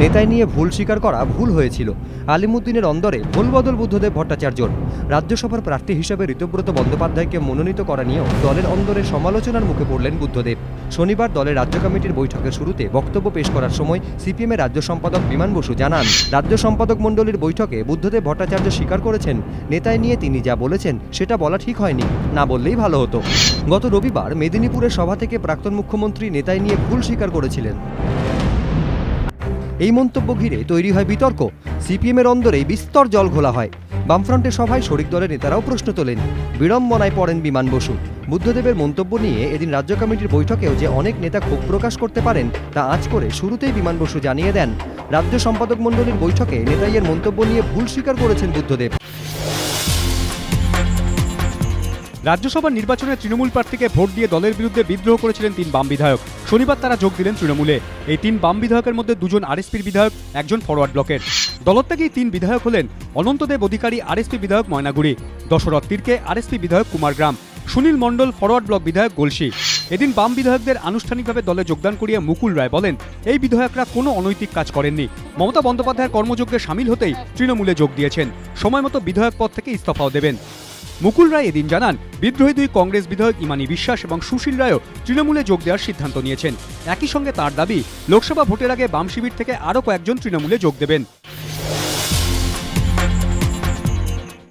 নেতায় নিয়ে ভুল স্বীকার করা ভুল হয়েছিল। আলিমুদ্দিনের অন্দরে ভুলবদল বুদ্ধদেব ভট্টাচার্যর রাজ্যসভার প্রার্থী হিসেবে ঋতব্রত বন্দ্যোপাধ্যায়কে মনোনীত করা নিয়েও দলের অন্দরে সমালোচনার মুখে পড়লেন বুদ্ধদেব। শনিবার দলের রাজ্য কমিটির বৈঠকের শুরুতে বক্তব্য পেশ করার সময় সিপিএমের রাজ্য সম্পাদক বিমান বসু জানান, রাজ্য সম্পাদক মণ্ডলীর বৈঠকে বুদ্ধদেব ভট্টাচার্য স্বীকার করেছেন, নেতায় নিয়ে তিনি যা বলেছেন সেটা বলা ঠিক হয়নি, না বললেই ভালো হতো। গত রবিবার মেদিনীপুরের সভা থেকে প্রাক্তন মুখ্যমন্ত্রী নেতায় নিয়ে ভুল স্বীকার করেছিলেন। এই মন্তব্য ঘিরে তৈরি হয় বিতর্ক। সিপিএমের অন্দরেই বিস্তর জল ঘোলা হয়। বামফ্রন্টের সভায় শরিক দলের নেতারাও প্রশ্ন তোলেন। বিড়ম্বনায় পড়েন বিমান বসু। বুদ্ধদেবের মন্তব্য নিয়ে এদিন রাজ্য কমিটির বৈঠকেও যে অনেক নেতা ক্ষোভ প্রকাশ করতে পারেন, তা আজ করে শুরুতেই বিমান বসু জানিয়ে দেন। রাজ্য সম্পাদক মণ্ডলীর বৈঠকে নেতাইয়ের মন্তব্য নিয়ে ভুল স্বীকার করেছেন বুদ্ধদেব। রাজ্যসভা নির্বাচনে তৃণমূল প্রার্থীকে ভোট দিয়ে দলের বিরুদ্ধে বিদ্রোহ করেছিলেন তিন বাম বিধায়ক। শনিবার তারা যোগ দিলেন তৃণমূলে। এই তিন বাম বিধায়কের মধ্যে দুজন আরএসপির বিধায়ক, একজন ফরওয়ার্ড ব্লকের। দলত্যাগী তিন বিধায়ক হলেন অনন্তদেব অধিকারী আরএসপি বিধায়ক ময়নাগুড়ি, দশরথ তীরকে আরএসপি বিধায়ক কুমারগ্রাম সুনীল মণ্ডল ফরওয়ার্ড ব্লক বিধায়ক গলসি এদিন বাম বিধায়কদের আনুষ্ঠানিকভাবে দলে যোগদান করিয়ে মুকুল রায় বলেন, এই বিধায়করা কোনো অনৈতিক কাজ করেননি। মমতা বন্দ্যোপাধ্যায়ের কর্মযজ্ঞে সামিল হতেই তৃণমূলে যোগ দিয়েছেন। সময় মতো বিধায়ক পদ থেকে ইস্তফাও দেবেন। মুকুল রায় এদিন জানান, বিদ্রোহী দুই কংগ্রেস বিধায়ক ইমানি বিশ্বাস এবং সুশীল রায়ও তৃণমূলে যোগ দেওয়ার সিদ্ধান্ত নিয়েছেন। একই সঙ্গে তার দাবি, লোকসভা ভোটের আগে বাম শিবির থেকে আরও কয়েকজন তৃণমূলে যোগ দেবেন।